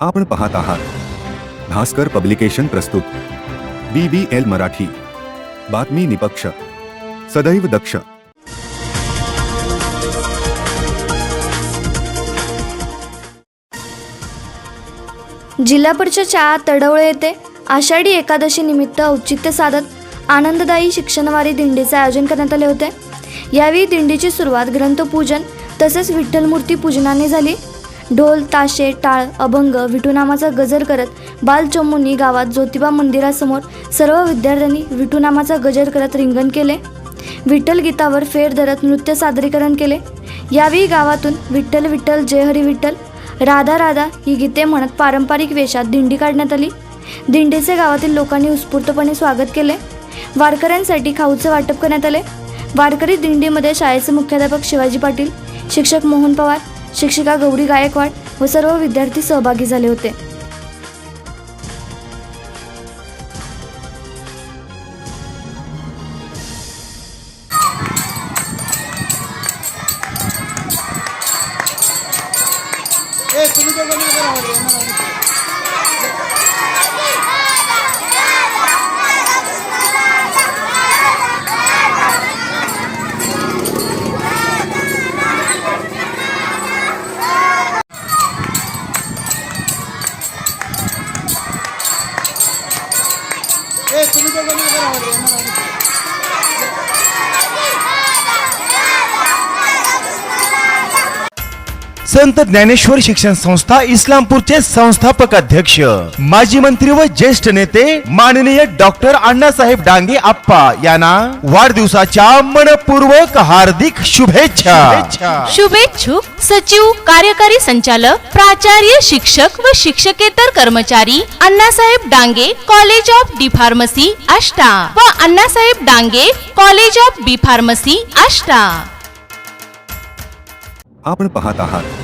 आपण पाहत आहात. भास्कर पब्लिकेशन प्रस्तुत. B B L Marathi. बातमी निपक्ष. सदैव दक्ष. जिल्हा परिषद शाळा तडवळे येथे आषाढी एकादशी निमित्त औचित्य साधत आनंददायी शिक्षणवारी दिंडीचे आयोजन करण्यात आले होते. यावेळी दिंडीची सुरुवात ग्रंथपूजन तसेच विठ्ठलमूर्ती पूजनाने झाली. ढोल ताशे टाळ अभंग विठुनामाचा गजर करत बालचमुनी गावात ज्योतिबा मंदिरासमोर सर्व विद्यार्थ्यांनी विठुनामाचा गजर करत रिंगण केले. विठ्ठल गीतावर फेर धरत नृत्य सादरीकरण केले. यावेळी गावातून विठ्ठल विठ्ठल जय हरी विठ्ठल राधा राधा ही गीते म्हणत पारंपरिक वेशात दिंडी काढण्यात आली. दिंडीचे गावातील लोकांनी उत्स्फूर्तपणे स्वागत केले. वारकऱ्यांसाठी खाऊचे वाटप करण्यात आले. वारकरी दिंडीमध्ये शाळेचे मुख्याध्यापक शिवाजी पाटील शिक्षक मोहन पवार शिक्षिका गौरी गायकवाड व सर्व विद्यार्थी सहभागी झाले होते. ए तुम्ही दोघं ए तुम्ही दोघं मागे संत ज्ञानेश्वर शिक्षण संस्था इस्लामपूरचे संस्थापक अध्यक्ष माजी मंत्री व ज्येष्ठ नेते माननीय डॉक्टर अण्णासाहेब डांगे आप्पा यांना वाढदिवसाच्या मनपूर्वक हार्दिक शुभेच्छा. शुभेच्छुक सचिव कार्यकारी संचालक प्राचार्य शिक्षक व शिक्षकेतर कर्मचारी Annasaheb Dange college of D pharmacy Ashta. व Annasaheb Dange college of B pharmacy Ashta. आपण पाहत आहात